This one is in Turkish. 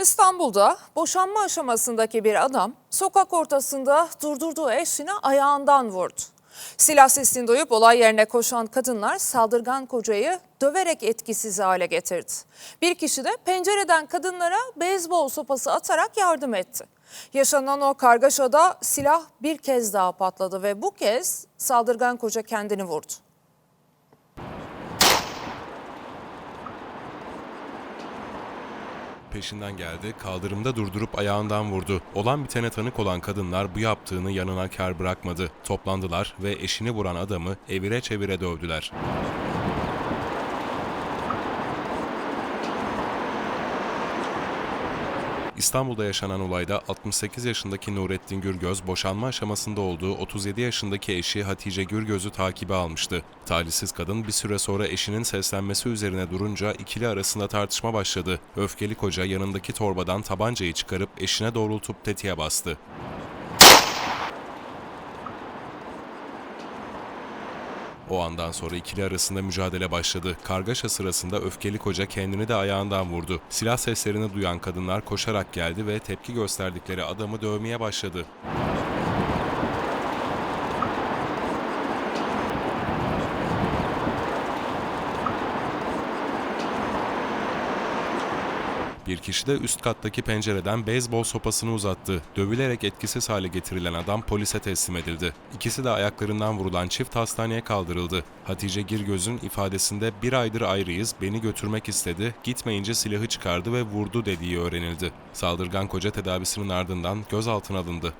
İstanbul'da boşanma aşamasındaki bir adam sokak ortasında durdurduğu eşini ayağından vurdu. Silah sesini duyup olay yerine koşan kadınlar saldırgan kocayı döverek etkisiz hale getirdi. Bir kişi de pencereden kadınlara beyzbol sopası atarak yardım etti. Yaşanan o kargaşada silah bir kez daha patladı ve bu kez saldırgan koca kendini vurdu. Peşinden geldi, kaldırımda durdurup ayağından vurdu. Olan bitene tanık olan kadınlar bu yaptığını yanına kar bırakmadı. Toplandılar ve eşini vuran adamı evire çevire dövdüler. İstanbul'da yaşanan olayda 68 yaşındaki Nurettin Gürgöz boşanma aşamasında olduğu 37 yaşındaki eşi Hatice Gürgöz'ü takibe almıştı. Talihsiz kadın bir süre sonra eşinin seslenmesi üzerine durunca ikili arasında tartışma başladı. Öfkeli koca yanındaki torbadan tabancayı çıkarıp eşine doğrultup tetiğe bastı. O andan sonra ikili arasında mücadele başladı. Kargaşa sırasında öfkeli koca kendini de ayağından vurdu. Silah seslerini duyan kadınlar koşarak geldi ve tepki gösterdikleri adamı dövmeye başladı. Bir kişi de üst kattaki pencereden beyzbol sopasını uzattı. Dövülerek etkisiz hale getirilen adam polise teslim edildi. İkisi de ayaklarından vurulan çift hastaneye kaldırıldı. Hatice Girgöz'ün ifadesinde bir aydır ayrıyız, beni götürmek istedi, gitmeyince silahı çıkardı ve vurdu dediği öğrenildi. Saldırgan koca tedavisinin ardından gözaltına alındı.